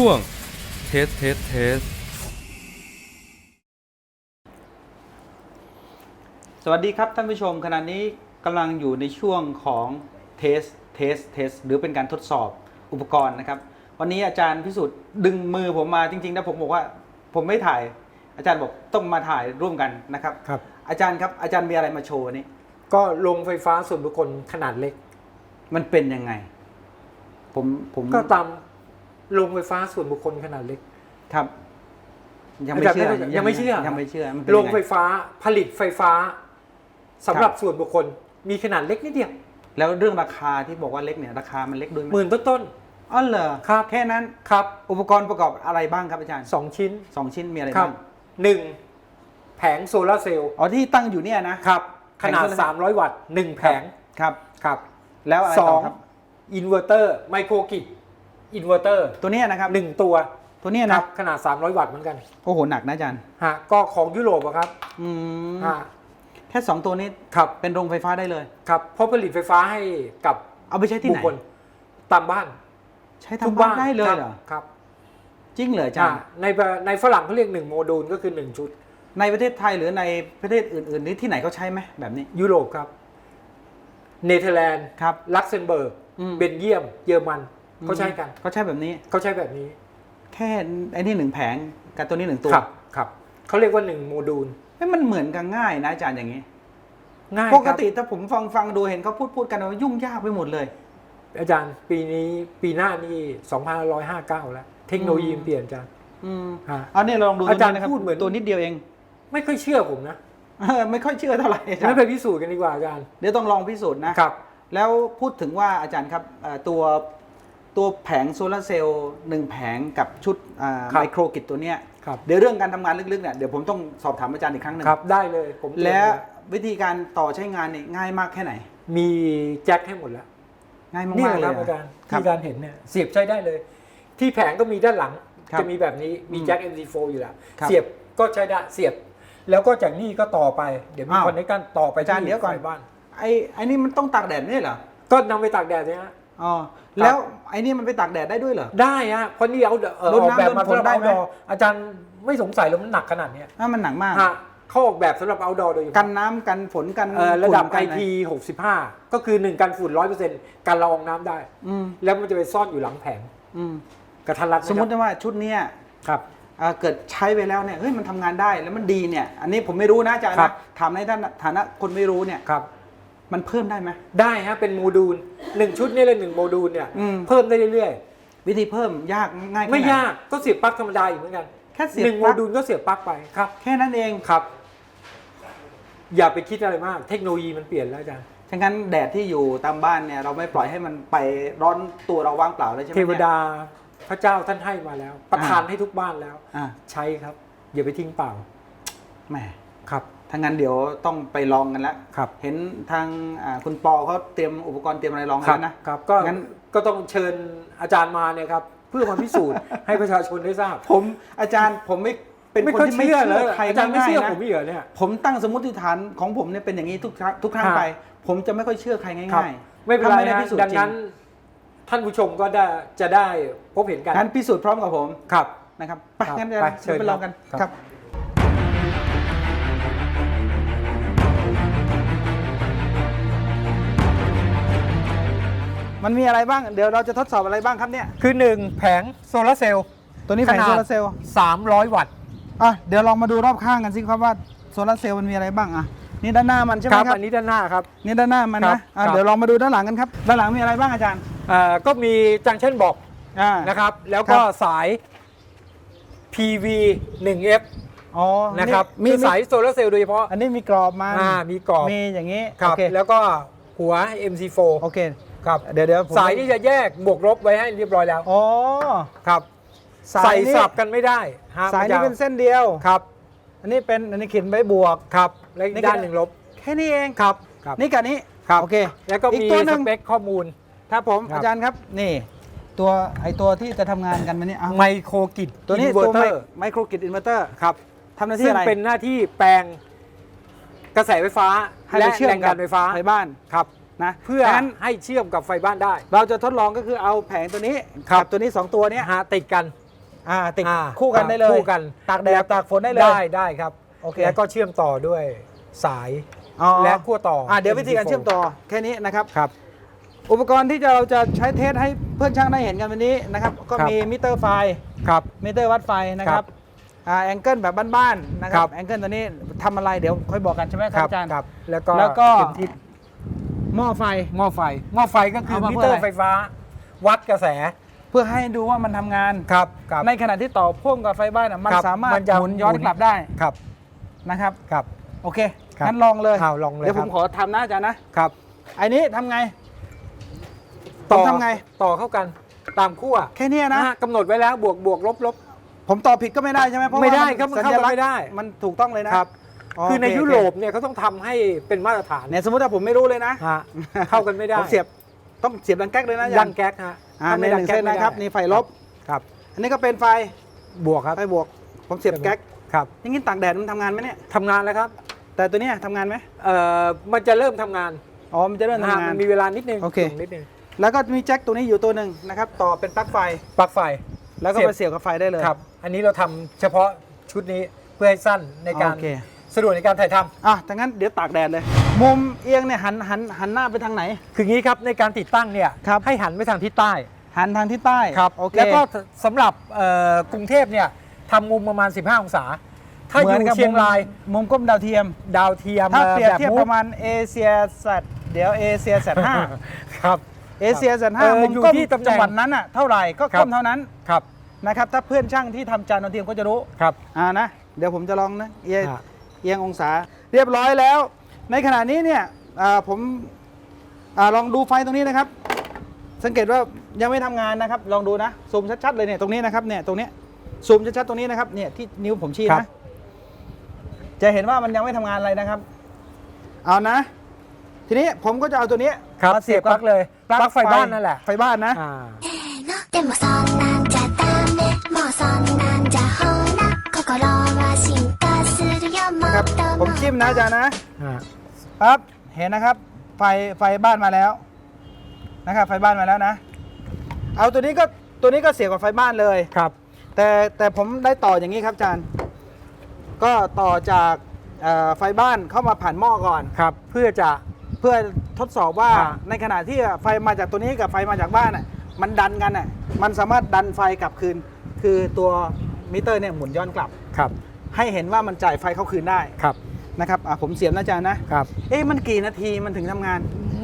ช่วงเทสเทสเทสสวัสดีครับท่านผู้ชมขณะนี้กำลังอยู่ในช่วงของเทสเทสเทสหรือเป็นการทดสอบอุปกรณ์นะครับ วันนี้อาจารย์พิสุทธิ์ดึงมือผมมาจริงๆแล้วผมบอกว่าผมไม่ถ่าย อาจารย์บอกต้องมาถ่ายร่วมกันนะครับ ครับ อาจารย์ครับอาจารย์มีอะไรมาโชว์วันนี้ ก็ลงไฟฟ้าส่วนบุคคลขนาดเล็ก มันเป็นยังไง ผมผมก็ตาม ลงไฟฟ้าส่วนบุคคลขนาดเล็ก ครับ ยังไม่อาจารย์เชื่อไม่ยังไม่เชื่อ ยังไม่เชื่อมันเป็นลยังงไฟไงฟ้าผลิตไฟฟ้าสำหรับครับส่วนบุคคล มีขนาดเล็กนิดเดียว แล้วเรื่องราคาที่บอกว่าเล็กเนี่ยราคามันเล็กด้วยไหมหมื่นต้นอ๋อเหรอครับแค่นั้นๆครับ อุปกรณ์ประกอบอะไรบ้างครับอาจารย์สองชิ้นสองชิ้นมีอะไรครับบ้างหนึ่งแผงโซลาร์เซลล์อ๋อที่ตั้งอยู่เนี่ยนะครับ ขนาดแผงโซลาร์300 วัตต์หนึ่งแผงครับครับ แล้วอะไรสต่อองครับอินเวอร์เตอร์ไมโครกิด อินเวอร์เตอร์ตัวเนี้ยนะครับหนึ่งตัวตัวเนี้ยคนะรับขนาด 300 วัตต์เหมือนกันโอ้โหหนักนะอาจารย์ฮะก็ของยุโรปอะครับอืมฮะแค่สองตัวนี้ครับเป็นโรงไฟฟ้าได้เลยครับเพราะผลิตไฟฟ้าให้กับเอาไปใช้ที่บุไหคนคลตามบ้าน ใช้ทำบ้านได้เลยครับเหรอครับจริงเหรออาจารย์อ่าในประในฝรั่งเขาเรียกหนึ่งโมดูลก็คือหนึ่งชุด ในประเทศไทยหรือในประเทศอื่นๆนี่ที่ไหนเขาใช้ไหมแบบนี้ ยุโรปครับ เนเธอร์แลนด์ครับลักเซมเบิร์กอืมเบนเยียม เยอรมัน เขาใช้กันเขาใช้แบบนี้เขาใช้แบบนี้ แค่ไอ้นี่หนึ่งแผงกับตัวนี้หนึ่งตัวครับครับเขาเรียกว่าหนึ่งโมดูลเอ้ยมันเหมือนกันง่ายนะอาจารย์อย่างนี้ ง่ายปกครับติถ้าผมฟังฟังดูเห็นเขาพูดพูดกันว่ายุ่งยากไปหมดเลย อาจารย์ปีนี้ปีหน้านี่2559แล้ว เทคโนโลยีมันเปลี่ยนอาจารย์อืมฮะอันนี้ลองดูอาจารย์ตงนี้นะครับพูดเหมือนตัวนิดเดียวเอง ไม่ค่อยเชื่อผมนะเออไม่ค่อยเชื่อเท่าไหร่อาจารงั้นย์ไปพิสูจน์กันดีกว่าอาจารย์ เดี๋ยวต้องลองพิสูจน์นะครับ แล้วพูดถึงว่าอาจารย์ครับเอ่อตัว ตัวแผงโซลาร์เซลล์หนึ่งแผงกับชุดอ่าครับไมโครกิจตัวเนี้ยครับเดี๋ยวเรื่องการทำงานลึกๆเนี่ยเดี๋ยวผมต้องสอบถามอาจารย์อีกครั้งหนึ่งครับได้เลยผมเตรียมและไว้วิธีการต่อใช้งานเนี่ยง่ายมากแค่ไหน มีแจ็คให้หมดแล้ว ง่ายมากนี่ๆแหละเลยครับอาจารย์ครับที่การเห็นเนี่ยเสียบใช้ได้เลย ที่แผงก็มีด้านหลังครับจะมีแบบนี้มีอืมแจ็ค MC4 อยู่แล้วครับเสียบก็ใช้ได้เสียบ แล้วก็จากนี่ก็ต่อไปเดี๋ยวมีอ้าวคอนเนคกันต่อไปอาจารย์ที่เดี๋ยวก่อนไฟบ้านไอ้ไอ้นี่มันต้องตากแดดไม่ใช่เหรอก็นำไปตากแดดเนี่ยฮะ อ๋อแล้วไอ้นี่มันไปตากแดดได้ด้วยเหรอ ได้ฮะเพราะนี่เอาเอ่อรดออกน้ำแบบมารดฝนสำหรับได้เอาไหม ดออาจารย์ไม่สงสัยเลยมันหนักขนาดเนี้ยอะมันหนักมาก ฮะเขาออกแบบสำหรับเอาดอโดยเฉกัพาะนน้ำกันฝนกันเอ่อระดับ ฝุ่นกันอ IP65 ก็คือ 1 กันฝุ่น 100%กันละอองน้ำได้ อืมแล้วมันจะไปซ่อนอยู่หลังแผงอืมกระทันรัดนะสมมติว่าชุดเนี้ยครับ เอ่อเกิดใช้ไปแล้วเนี่ยเฮ้ยมันทำงานได้แล้วมันดีเนี่ย อันนี้ผมไม่รู้นะอาจารย์ครันะบ ถามในท่านฐานะคนไม่รู้เนี่ย ครับ มันเพิ่มได้ไหมได้ฮะเป็นโมดูลหนึ่งชุดนี่เลยหนึ่งโมดูลเนี่ยอืมเพิ่มได้เรื่อยวิธีเพิ่มยากง่ายๆแค่หนไม่ยากก็เสียบปลั๊กธรรมดาอยู่เหมือนกันแค่เสียบหนึ่งปโมลั๊กดูลก็เสียบปลั๊กไปครับ แค่นั้นเองครับ อย่าไปคิดอะไรมาก เทคโนโลยีมันเปลี่ยนแล้วอาจารย์ฉะนั้นแดดที่อยู่ตามบ้านเนี่ยเราไม่ปล่อยให้มันไปร้อนตัวเราว่างเปล่าเลยใช่ไหมเทนี่ยวดาพระเจ้าท่านให้มาแล้ว ประทานให้ทุกบ้านแล้วอ่าใช้ครับ อย่าไปทิ้งเปล่าแหมครับ ถ้างั้นเดี๋ยวต้องไปลองกันแล้วครับเห็นทางอ่าคุณปอเขาเตรียมอุปกรณ์เตรียมอะไรลองครัแล้วนะ ครับก็งั้น ก็ต้องเชิญอาจารย์มาเนี่ยครับเพื่อมาพิสูจน์ ให้ประชาชนได้ทราบ ผมอาจารย์ผมไม่เป็นไม่คนค่อยที่ไม่เชื่อเชื่เลอยใครอาจารย์ไม่เชื่อง่ายๆผนะมอีกเหรอเนี่ยผมตั้งสมมติฐานของผมเนี่ยเป็นอย่างนี้ทุกครั้งทุกครั้งครับไป ผมจะไม่ค่อยเชื่อใครครับง่ายๆ ไม่เป็นไรถ้าด้นะพิสูจน์ดังจรินั้น ท่านผู้ชมก็ได้จะได้พบเห็นกันงั้นพิสูจน์พร้อมกับผมครับนะครับไปครับงั้นเดี๋ยวไปเราเชิญไปลองกันครับ มันมีอะไรบ้าง เดี๋ยวเราจะทดสอบอะไรบ้างครับเนี่ย คือ 1 แผงโซลาร์เซลล์ตัวนี้แผงโซลาร์เซลล์300 วัตต์อะเดี๋ยวลองมาดูรอบข้างกันสิครับว่าโซลาร์เซลล์มันมีอะไรบ้างอะนี่ด้านหน้ามันใช่ไหคมรับครับอันนี้ด้านหน้าครับนี่ด้านหน้ามันครันะบอะครับเดี๋ยวลองมาดูด้านหลังกันครับด้านหลังมีอะไรบ้างอาจารย์อ่าก็มีจังเช่นบอกอ่านะครับ แล้วครัก็บสาย PV 1F อ๋อนะครับมีคือสายโซลาร์เซลล์โดยเฉพาะ อันนี้มีกรอบมาอ่ามีกรอบมีอย่างนี้ครับโอเคแล้วก็หัว MC4 โอเค ครับเดี๋ยวเดี๋ยวผมสายที่จะแยกบวกลบไว้ให้เรียบร้อยแล้วอ๋อครับ สายใส่นี่สลับกันไม่ได้ฮะสายมันี้จะเป็นเส้นเดียว ครับ อันนี้เป็นอันนี้เขียนใบบวก ครับ และอีนี่กก็ ด้านหนึ่งลบ แค่นี้เองครับครับ นี่กับนี้ครับโอเค แล้วก็อีกมีตัวหสนึ่งเปคข้อมูล ครับผมครับ อาจารย์ครับนี่ ตัวไอตัวที่จะทำงานกันมันนี่อะไมโครกิดตัวนี้เวอตัวร์เตอร์ไมโครกิดอินเวอร์เตอร์ครับทำหน้าที่ซึ่งอะไรเป็นหน้าที่แปลงกระแสไฟฟ้าให้และไปเชื่อแรมงกัดับนไฟฟ้าไฟบ้าน ครับ นะเพื่อดังนั้นให้เชื่อมกับไฟบ้านได้ เราจะทดลองก็คือเอาแผงตัวนี้ครับกัตัวนี้สองตัวเนี้ยฮะติดกันอ่าติดอ่าคู่กันได้เลยคู่กันตากแดดตากฝนได้เลย ได้ได้ครับโอเค แล้วก็เชื่อมต่อด้วยสายอ๋อและขั้วต่ออ่าเดี๋ยววิธีการ MT4 เชื่อมต่อแค่นี้นะครับครับ อุปกรณ์ที่จะเราจะใช้เทสให้เพื่อนช่างได้เห็นกันวันนี้นะครับ ก็ครับมีมิเตอร์ไฟครับมิเตอร์วัดไฟนะคครัรับบอ่าแองเกิลแบบบ้านๆนะคครัรับบแองเกิลตัวนี้ทำอะไรเดี๋ยวค่อยบอกกันใช่ไหมครับอาจารย์ครับ แล้วก็แล้วก็เข็มทิศ หม้อไฟ หม้อไฟ หม้อไฟก็คือเอามามิเพื่เตอออะไรร์ไฟฟ้า วัดกระแส เพื่อให้ดูว่ามันทำงาน ครับครับ ในขณะที่ต่อพ่วงกับไฟบ้านอะมันครับสามารถมันจะหมุนย้อนหมุน กลับได้ครับ นะครับ ครับ โอเคครับงั้นลองเลยเอาลองเลยเดี๋ยวคผรับ มขอทำนะอาจารย์นะครับ ไอ้นี้ทำไง ผมทำไง ต่อเข้ากันตามขั้วแค่เนี้ยนะนะกำหนดไว้แล้วบวกบวกลบลบ ผมตอบผิดก็ไม่ได้ใช่ไหมเพราะว่าไม่ได้นครับมันสัญเข้ากันลักษณ์ไม่ได้ มันถูกต้องเลยนะ ครับ คือในโเยุโรปเนี่ยเขาต้องทำให้เป็นมาตรฐานเนี่ยสมมติถ้าผมไม่รู้เลยนะฮะเข้ากันไม่ได้ผมเสียบต้องเสียบดังแก๊กเลยนะอายัจารงย์แก๊กฮะอ่าถ้าในไม่หดันึ่งแก๊กเส้นนะครับม่ด้นี่ไฟลบครับ อันนี้ก็เป็นไฟบวกครับไฟบวก ผมเสียบแก๊กครับอย่างนี้ตากแดดมันทำงานไหมเนี่ยทำงานแล้วครับ แต่ตัวเนี้ยทำงานไหมเอ่อมันจะเริ่มทำงานอ๋อมันจะเริ่มนะทำฮะงามันนมีเวลานิดนึงโอเคส่งนิดนึงแล้วก็มีแจ็คตัวนี้อยู่ตัวหนึ่งนะครับต่อเป็นปลั๊กไฟปลั๊กไฟ แล้วก็เสียบไปเสียบกับไฟได้เลยครับ อันนี้เราทำเฉพาะชุดนี้เพื่อให้สั้นในการโอเค สะดวกในการถ่ายทำ อะถ้างั้นเดี๋ยวตากแดดเลย มุมเอียงเนี่ยหันหันหันหน้าไปทางไหน คืองี้ครับในการติดตั้งเนี่ยครับ ให้หันไปทางทิศใต้หันทางทิศใต้โอเค แล้วก็สำหรับเอ่อกรุงเทพเนี่ยทำมุมประมาณ 15 องศา ถ้าอเหมืนยู่กับเชียงรายมุมก้มดาวเทียม ดาวเทียมถ้าเปรียบแบบเทียบมุกประมาณเอเชียสัตเดี๋ยวเอเชียสัตห้าครับ เอเชียสัตเอห้าอมุมอยู่ก้มที่ตำแหน่งจังหวัดนั้นอะเท่าไหร่ก็ครัก้บมเท่านั้นครับนะครับถ้าเพื่อนช่างที่ทำจานดาวเทียมก็จะรู้ครับ อ่านะเดี๋ยวผมจะลองนะเอียงอ่าเอียงองศาเรียบร้อยแล้ว ในขณะนี้เนี่ยอ่าผมอาลองดูไฟตรงนี้นะครับ สังเกตว่ายังไม่ทำงานนะครับ ลองดูนะซูมชัดๆเลยเนี่ยตรงนี้นะครับเนี่ยตรงเนี้ยซูมชัดๆตรงนี้นะครับเนี่ยที่นิ้วผมชี้ครันะบจะเห็นว่ามันยังไม่ทำงานอะไรนะครับ เอานะ ทีนี้ผมก็จะเอาตัวนี้ครับมาเสียบปลั๊กเลยปลั๊กไฟบ้านนั่นแหละไฟบ้านนะ จิ้มนะอาจารย์นะอ่าปั๊บเห็นนะครับ ไฟไฟบ้านมาแล้วนะครับไฟบ้านมาแล้วนะ เอาตัวนี้ก็ตัวนี้ก็เสียบกับไฟบ้านเลย ครับ แต่แต่ผมได้ต่ออย่างนี้ครับอาจารย์ ก็ต่อจากเอ่อไฟบ้านเข้ามาผ่านหม้อก่อน ครับ เพื่อจะ เพื่อทดสอบว่าอ่า ในขณะที่ไฟมาจากตัวนี้กับไฟมาจากบ้านน่ะมันดันกันน่ะมันสามารถดันไฟกลับคืน คือตัวมิเตอร์เนี่ยหมุนย้อนกลับ ครับ ให้เห็นว่ามันจ่ายไฟเข้าคืนได้ ครับ นะครับอะผมเสียบนะอาจารย์นะครับ เอ๊ะมันกี่นาทีมันถึงทำงาน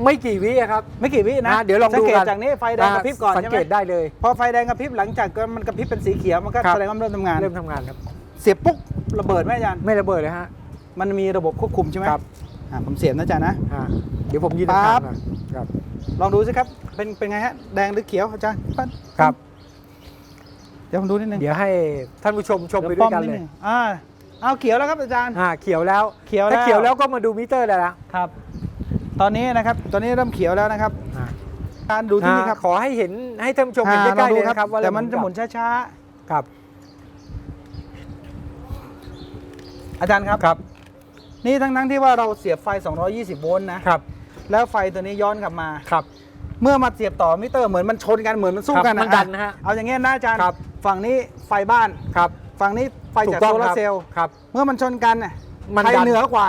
ไม่กี่วิอะครับ ไม่กี่วินะนะเดี๋ยวลองสัดูเกตกันจากนี้ไฟแดงกระพริบก่อนสังใช่ไหเกมตได้เลย พอไฟแดงกระพริบหลังจากมันกระพริบเป็นสีเขียวมันก็ครับ แสดงว่ามันเริ่มทำงาน เริ่มทำงานครับ เสียบปุ๊บระเบิดไหมอาจารย์ ไม่ระเบิดเลยฮะ มันมีระบบควบคุมใช่ไหมครับ อะผมเสียบนะอาจารย์นะ อ่าเดี๋ยวผมยืนปั๊ข้างบๆหน่อยครับ ลองดูสิครับ เป็นเป็นไงฮะ แดงหรือเขียวอาจารย์ปั๊บครับ เดี๋ยวผมดูนิดนึงเดี๋ยวให้ท่านผู้ชมชมไปเดี๋ด้ป้วยกันนิเลดย นึงอ่า เอาเขียวแล้วครับอาจารย์ อ่าเขียวแล้วเขียวแล้ว ถ้าเขียวแล้วก็มาดูมิเตอร์ได้แล้วครับ ตอนนี้นะครับตอนนี้เริ่มเขียวแล้วนะครับอ่าการดูที่นี่ครับอ่าขอให้เห็นให้ท่านผู้ชมเห็นอ่าใกล้ลองๆดูเลยนะครับว่าแต่มันเริ่จะหมุนช้าครับๆอาจารย์ครับครับ นี่ทั้งทั้งๆที่ว่าเราเสียบไฟ 220 โวลต์นะครับ แล้วไฟตัวนี้ย้อนกลับมาครับเมื่อมาเสียบต่อมิเตอร์เหมือนมันชนกันเหมือนมันสู้กันครับมันดันนะฮะเอาอย่างเงี้ยนะอาจารย์ครับฝั่งนี้ไฟบ้านครับ ฝั่งนี้ไฟถูจากกต้องโซลาคร์รับเซลล์ครับ เมื่อมันชนกันน่ะมันใครดันเหนือกว่า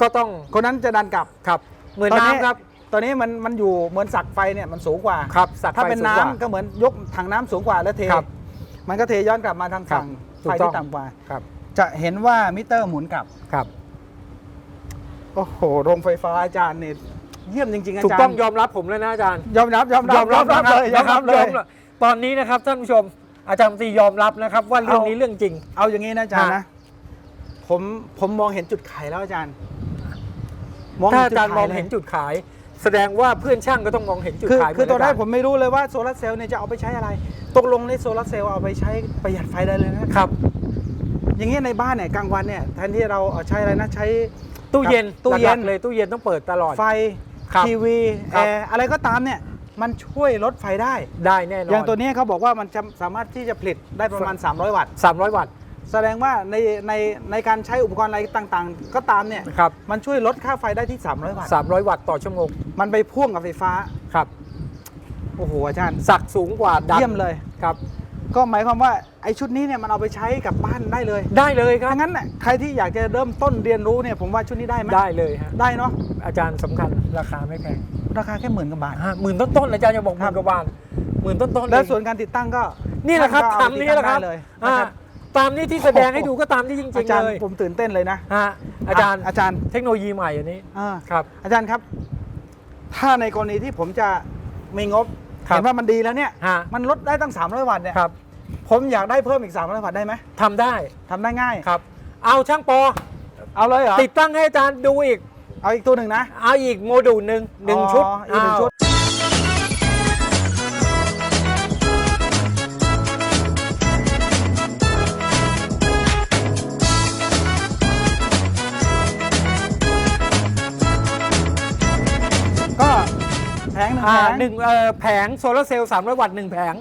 ก็ต้องคนนั้นจะดันกลับครับ เหมือนตน้ำครับ ตอนนี้มันมันอยู่เหมือนสักไฟเนี่ยมันสูงกว่าครับสักไฟถ้าเป็นสูงน้ำกว่าก็เหมือนยกถังน้ำสูงกว่าแล้วเทครับมันก็เทย้อนกลับมาทางฝั่งครับถูไฟกต้อที่งต่ำกว่าครับ จะเห็นว่ามิเตอร์หมุนกลับครับโอ้โหโรงไฟฟ้าอาจารย์เนี่ยเยี่ยมจริงๆอาถูกจารย์ต้องยอมรับผมเลยนะอาจารย์ ยอมรับยอมรับยอมรับนะเลยยอมรับเลยรับตอนนี้นะครับท่านผู้ชม อาจารย์ตียอมรับนะครับว่าเรื่องเอานี้นี้เรื่องจริง เอาอย่างนี้นะอาจารย์ฮะนะ ผมผมมองเห็นจุดขายแล้วอาจารย์มองถ้าเห็นอาจุดจารย์มขาอยงเลยเห็นจุดขาย แสดงว่าเพื่อนช่างก็ต้องมองเห็นจุดคือขาย คือตอนแรกเหผมไม่รู้เลยว่าโซลาร์เซลล์เนี่ยจะเอาไปใช้อะไร ตกลงในโซลาร์เซลล์เอาไปใช้ประหยัดไฟได้เลยนะครับ อย่างเงี้ยในบ้านเนี่ยกลางวันเนี่ยแทนที่เราเอาใช้อะไรนะใช้ตู้เย็นตู้เย็นหลักๆเลยตู้เย็นต้องเปิดตลอดไฟครับทีวีครัแอบร์อะไรก็ตามเนี่ย มันช่วยลดไฟได้ ได้แน่นอน อย่างตัวนี้เขาบอกว่ามันจะสามารถที่จะผลิตได้ประมาณ 300 วัตต์ 300 วัตต์ แสดงว่าในในในการใช้อุปกรณ์อะไรต่างๆ ก็ตามเนี่ยครับมันช่วยลดค่าไฟได้ที่ 300 วัตต์ 300 วัตต์ต่อชั่วโมง มันไปพ่วงกับไฟฟ้า ครับ โอ้โหอาจารย์ สักสูงกว่าดันเยี่ยมเลย ครับ ก็หมายความว่าไอ้ชุดนี้เนี่ยมันเอาไปใช้กับบ้านได้เลย ได้เลยครับถ้างั้นน่ะใครที่อยากจะเริ่มต้นเรียนรู้เนี่ยผมว่าชุดนี้ได้ไหมได้เลยฮะ ได้เนาะ อาจารย์สำคัญราคาไม่แพง ราคาแค่หมื่นกว่าบาท ฮะหมื่นต้นๆอาจารย์จะบอกหครัมื่บ นกว่าบาทหมื่นต้นๆแล้วเอง ส่วนการติดตั้งก็นี่แหละครับท่ตามก็เอนี้แหละครับติดตั้งได้เลยอ่านะครับตามนี้ที่แสดงให้ดูก็ตามที่จริงอาๆจารย์เลยผมตื่นเต้นเลยนะฮะอาจารย์อาจารย์เทคโนโลยีใหม่อันนี้อ่าครับ อาจารย์ครับ ถ้าในกรณีที่ผมจะมีงบครับ เห็นว่ามันดีแล้วเนี่ย ฮะมันลดได้ตั้ง 300 วัตต์เนี่ยครับผมอยากได้เพิ่มอีก 300 วัตต์ได้ไหมทำได้ทำได้ง่าย ครับ เอาช่างปอ เอาเลยเหรอติดตั้งให้อาจารย์ดูอีก เอาอีกตัวหนึ่งนะ เอาอีกโมดูลหนึ่งหนึ่งอ๋อชุดอีกหนึ่งชุดก็แผงหนึ่งอ่าแผง หนึ่งเอ่อแผงโซลาร์เซลล์300 วัตต์หนึ่งแผง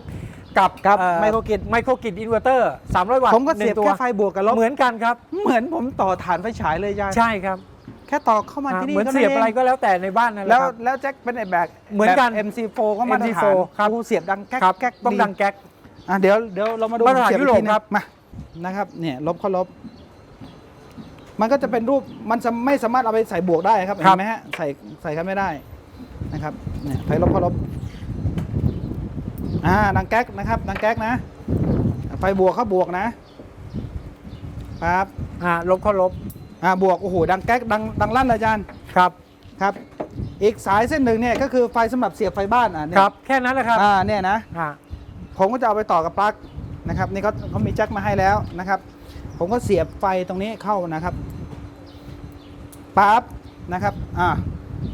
กับกับเอ่อไมโครกริดไมโครกริดอินเวอร์เตอร์300 วัตต์ผมก็เสียบหนึ่งตัวแค่ไฟบวกกับลบเหมือนกันครับ เหมือนผมต่อฐานไฟฉายเลยยายใช่ครับแค่ต่อเข้ามาที่นี่เหมือนท่าเสียบอะไรงก็แล้วแต่ในบ้านนั่นแหแล้ละวครับแล้วแจ็คเป็นไอ้แบบเหมือนกันแบบ MC4 ก็มาตรฐาน MC4 ครับโอ้เสียบดังแก๊กครับแก๊กต้องดังแก๊กอะเดี๋ยวเดี๋ยวเรามาดูมาตรฐานเสียบยุโรปอีกทีนะครับมานะครับเนี่ยลบเข้าลบ มันก็จะเป็นรูปมันจะไม่สามารถเอาไปใส่บวกได้ครับครัเห็บนไหมฮะใส่ใส่กันไม่ได้นะครับเนี่ยไฟลบเข้าลบอ่าดังแก๊กนะครับดังแก๊กนะไฟบวกเข้าบวกนะปั๊บอ่าลบเข้าลบ อ่าบวกโอ้โหดังแก๊กดังดังลั่นเลยอาจารย์ครับครับ อีกสายเส้นหนึ่งเนี่ยก็คือไฟสำหรับเสียบไฟบ้านอะเนี่ยครับแค่นั้นแหละครับอ่าเนี่ยนะอ่าผมก็จะเอาไปต่อกับปลั๊กนะครับนี่เขาเขามีแจ็คมาให้แล้วนะครับ ผมก็เสียบไฟตรงนี้เข้านะครับปั๊บนะครับอ่า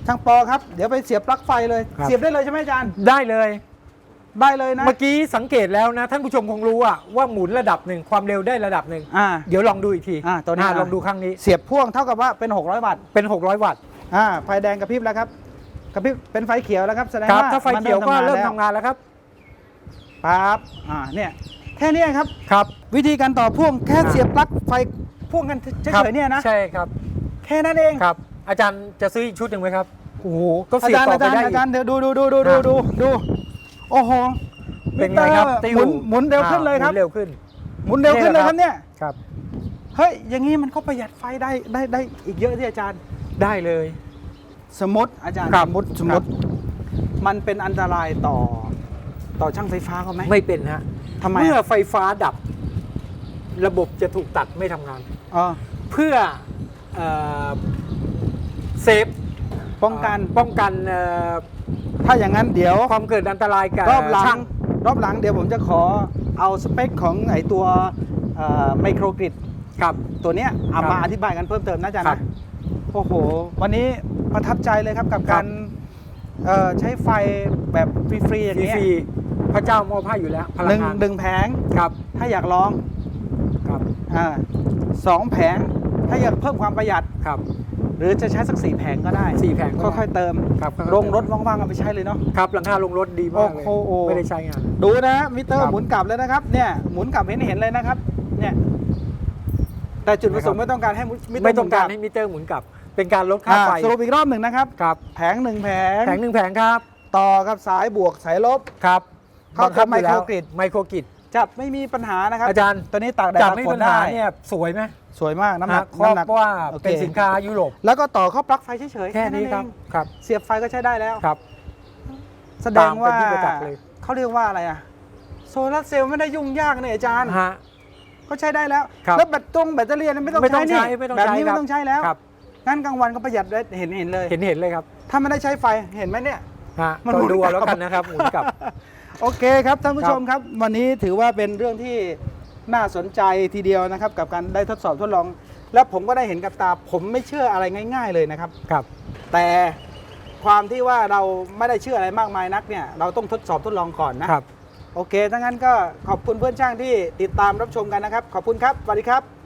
ช่างปอครับ เดี๋ยวไปเสียบปลั๊กไฟเลยครับเสียบได้เลยใช่ไหมอาจารย์ ได้เลย ได้เลยนะเมื่อกี้สังเกตแล้วนะ ท่านผู้ชมคงรู้อะว่าหมุนระดับหนึ่งความเร็วได้ระดับหนึ่งอ่า เดี๋ยวลองดูอีกทีอ่าตัวนี้อ่าอะลองดูครั้งนี้เสียบพ่วงเท่ากับว่าเป็น 600 วัตต์เป็น 600 วัตต์อ่าไฟแดงกระพริบแล้วครับกระพริบเป็นไฟเขียวแล้วครับแสดงครับ ว่าถ้าไฟเขียวก็นเริ่มแล้ทำงานแล้วครับปั๊บอ่าเนี่ยแค่เนี้ยครับ ครับ วิธีการต่อพ่วงแค่อ่า เสียบปลั๊กไฟพ่วงกันเฉครับยๆเนี่ยนะใช่ครับแค่นั้นเองครับ อาจารย์จะซื้ออีกชุดหนึ่งไหมครับโอ้โหก็อาเสียบจารย์ต่ออาจารไปได้ย์อีกอาจารย์เดี๋ยวดูดูดูดูดูครับดูดู โอ้โหเป็นไงครับมิเตอติ้วหมุนหมุนเร็วขึ้นเลยครับหมุนเร็วขึ้น หมุนเร็วขึ้นเลยครับเนี่ยครับเฮ้ยอย่างนี้มันก็ประหยัดไฟได้ได้ได้อีกเยอะที่อาจารย์ได้เลย สมมติอาจารย์ครัสบมมติสมมติมันเป็นอันตรายต่อต่อช่างไฟฟ้าเขาไหมไม่เป็นฮะทำไมเมื่ออะไฟฟ้าดับ ระบบจะถูกตัดไม่ทำงานอ๋อเพื่อเอ่อเซฟป้องกันป้องกันเอ่อ ถ้าอย่างนั้นเดี๋ยวความเกิดอันตรายกับรอบหลัช่างงรอบหลังเดี๋ยวผมจะขอเอาสเปคของไอตัวไมโครกริดครับ ตัวเนี้ยเอาครับมาอธิบายกันเพิ่มเติมนะอาจารย์ครันะบโอ้โห วันนี้ประทับใจเลยครับกับครักาบรเอ่อใช้ไฟแบบฟรีๆอย่างเงี้ยฟรีๆพระเจ้ามอบให้อยู่แล้วพหลังนึ่งงานหนึ่งแผงครับถ้าอยากลองครับอ่าสองแผงถ้าอยากเพิ่มความประหยัด ครับ หรือจะใช้สักสี่แผงก็ได้สี่แผงก็ได้ค่อยๆเติมครับค่อยๆลงเติมรถว่างๆเอาไปใช้เลยเนาะ ครับหลังคาลงรถดีมากเลยโอ้โห ไม่ได้ใช้งาน ดูนะมิเตอครัร์บหมุนกลับเลยนะครับเนี่ยหมุนกลับเห็นเห็นเลยนะครับเนี่ยแต่จุดประสงค์นะครับ ไม่ต้องการให้มิเตอร์ไม่ต้องการหมุนลับให้มิเตอร์หมุนกลับ เป็นการลดค่าอ่าไฟสรุปอีกรอบหนึ่งนะครับ ครับแผงหนึ่งแผงแผงหนึ่งแผงครับต่อกับสายบวกสายลบ ครับเข้ากับบังคับอยู่แล้วไมโครกริด ไมโครกริดจับไม่มีปัญหานะครับอาจารย์ตัวนี้ตากแดดจากตากไม่ฝมีนปัญหาได้เนี่ยสวยไหม สวยมากน้ำหนักเพราะน้ำหนัก ว่าโอคเป็นสินค้ายุโรปแล้วก็ต่อเข้าปลั๊กไฟเฉยๆแค่นี้ครับเองครับเสียบไฟก็ใช้ได้แล้ว ครับ แสดงว่าตามเป็นที่ประจักษ์เลย เขาเรียกว่าอะไรอะโซลาร์เซลล์ไม่ได้ยุ่งยากเนี่ยอาจารย์ฮะ ก็ใช้ได้แล้ว ครับแล้วแบตตรงแบตเตอรี่อะไรไม่ต้องไม่ต้องใช้ใช้นี่ไม่ต้องแบบใช้นี้ครัไม่บ ต้องใช้แล้วครับ งั้นกลางวันก็ประหยัดได้เห็นเห็นเลย เห็นเห็นเลยครับถ้าไม่ได้ใช้ไฟเห็นไหมเนี่ย ฮะมันก็หมุนดูเอากลับแล้วกันนะครับหมุนกลับ โอเคครับท่านผู้ครับชมครับ วันนี้ถือว่าเป็นเรื่องที่ น่าสนใจทีเดียวนะครับ กับการได้ทดสอบทดลอง แล้วผมก็ได้เห็นกับตา ผมไม่เชื่ออะไรง่าย ๆ เลยนะครับ ครับ แต่ความที่ว่าเราไม่ได้เชื่ออะไรมากมายนักเนี่ยเราต้องทดสอบทดลองก่อนนะ ครับ โอเคถ้างั้นก็ขอบคุณเพื่อนช่างที่ติดตามรับชมกันนะครับ ขอบคุณครับสวัสดีครับ